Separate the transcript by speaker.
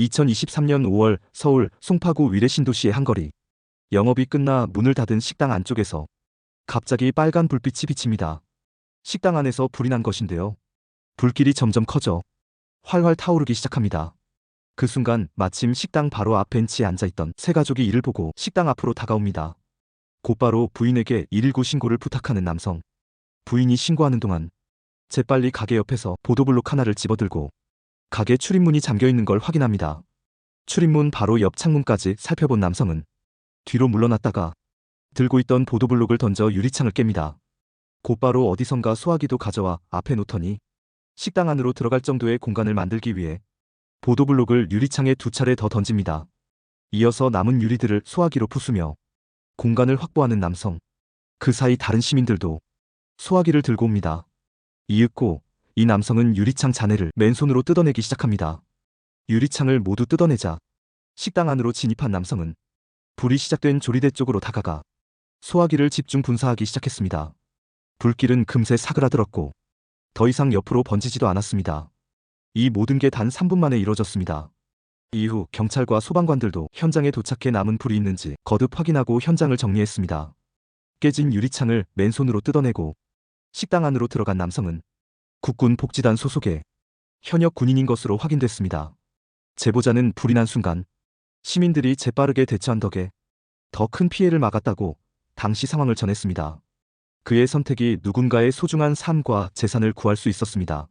Speaker 1: 2023년 5월 서울 송파구 위례신도시의 한 거리. 영업이 끝나 문을 닫은 식당 안쪽에서 갑자기 빨간 불빛이 비칩니다. 식당 안에서 불이 난 것인데요. 불길이 점점 커져 활활 타오르기 시작합니다. 그 순간 마침 식당 바로 앞 벤치에 앉아있던 세 가족이 이를 보고 식당 앞으로 다가옵니다. 곧바로 부인에게 119 신고를 부탁하는 남성. 부인이 신고하는 동안 재빨리 가게 옆에서 보도블록 하나를 집어들고 가게 출입문이 잠겨 있는 걸 확인합니다. 출입문 바로 옆 창문까지 살펴본 남성은 뒤로 물러났다가 들고 있던 보도블록을 던져 유리창을 깹니다. 곧바로 어디선가 소화기도 가져와 앞에 놓더니 식당 안으로 들어갈 정도의 공간을 만들기 위해 보도블록을 유리창에 두 차례 더 던집니다. 이어서 남은 유리들을 소화기로 부수며 공간을 확보하는 남성. 그 사이 다른 시민들도 소화기를 들고 옵니다. 이윽고 이 남성은 유리창 잔해를 맨손으로 뜯어내기 시작합니다. 유리창을 모두 뜯어내자 식당 안으로 진입한 남성은 불이 시작된 조리대 쪽으로 다가가 소화기를 집중 분사하기 시작했습니다. 불길은 금세 사그라들었고 더 이상 옆으로 번지지도 않았습니다. 이 모든 게 단 3분 만에 이뤄졌습니다. 이후 경찰과 소방관들도 현장에 도착해 남은 불이 있는지 거듭 확인하고 현장을 정리했습니다. 깨진 유리창을 맨손으로 뜯어내고 식당 안으로 들어간 남성은 국군 복지단 소속의 현역 군인인 것으로 확인됐습니다. 제보자는 불이 난 순간 시민들이 재빠르게 대처한 덕에 더 큰 피해를 막았다고 당시 상황을 전했습니다. 그의 선택이 누군가의 소중한 삶과 재산을 구할 수 있었습니다.